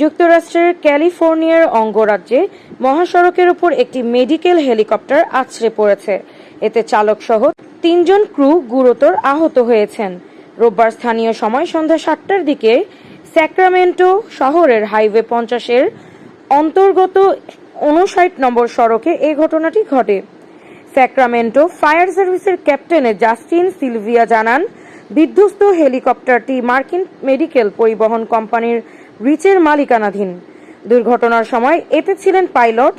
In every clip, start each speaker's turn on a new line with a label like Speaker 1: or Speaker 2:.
Speaker 1: যুক্তরাষ্ট্রের ক্যালিফোর্নিয়ার অঙ্গরাজ্যে মহাসড়কের উপর একটি মেডিকেল হেলিকপ্টার আছড়ে পড়েছে। এতে চালক সহ তিনজন ক্রু গুরুতর আহত হয়েছেন। রোববার স্থানীয় সময় সন্ধ্যা সাতটার দিকে স্যাক্রামেন্টো শহরের হাইওয়ে পঞ্চাশের অন্তর্গত উনষাট নম্বর সড়কে এই ঘটনাটি ঘটে। স্যাক্রামেন্টো ফায়ার সার্ভিসের ক্যাপ্টেনে জাস্টিন সিলভিয়া জানান, বিধ্বস্ত হেলিকপ্টারটি মার্কিন মেডিকেল পরিবহন কোম্পানির রিচের মালিকানাধীন। দুর্ঘটনার সময় এতে ছিলেন পাইলট,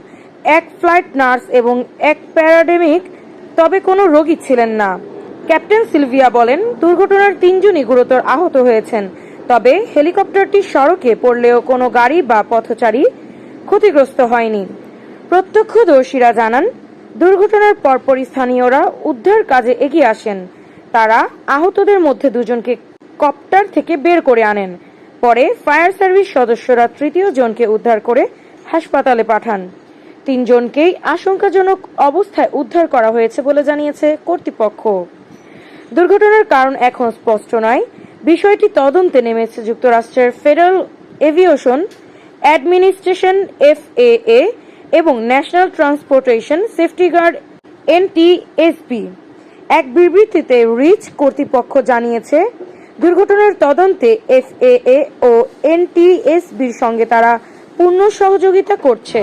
Speaker 1: এক ফ্লাইট নার্স এবং এক প্যারাডেমিক, তবে কোনো রোগী ছিলেন না। ক্যাপ্টেন সিলভিয়া বলেন, দুর্ঘটনার তিনজনই গুরুতর আহত হয়েছেন, তবে হেলিকপ্টারটি সড়কে পড়লেও কোনো গাড়ি বা পথচারী ক্ষতিগ্রস্ত হয়নি। প্রত্যক্ষদর্শীরা জানান, দুর্ঘটনার পরপরই স্থানীয়রা উদ্ধার কাজে এগিয়ে আসেন। তারা আহতদের মধ্যে দুজনকে কপ্টার থেকে বের করে আনেন। পরে ফায়ার সার্ভিস সদস্যরা তৃতীয় জনকে উদ্ধার করে হাসপাতালে পাঠান। তিনজনকেই আশঙ্কাজনক অবস্থায় উদ্ধার করা হয়েছে বলে জানিয়েছে কর্তৃপক্ষ। দুর্ঘটনার কারণ এখন স্পষ্ট নয়। বিষয়টি তদন্তে নেমেছে যুক্তরাষ্ট্রের ফেডারেল এভিয়েশন অ্যাডমিনিস্ট্রেশন, এফএএ, এবং national transportation safety guard, NTSB. এক বিবৃতিতে রিচ কর্তৃপক্ষ জানিয়েছে দুর্ঘটনার তদন্তে এফএএ ও এনটিএসবির সঙ্গে তারা পূর্ণ সহযোগিতা করছে।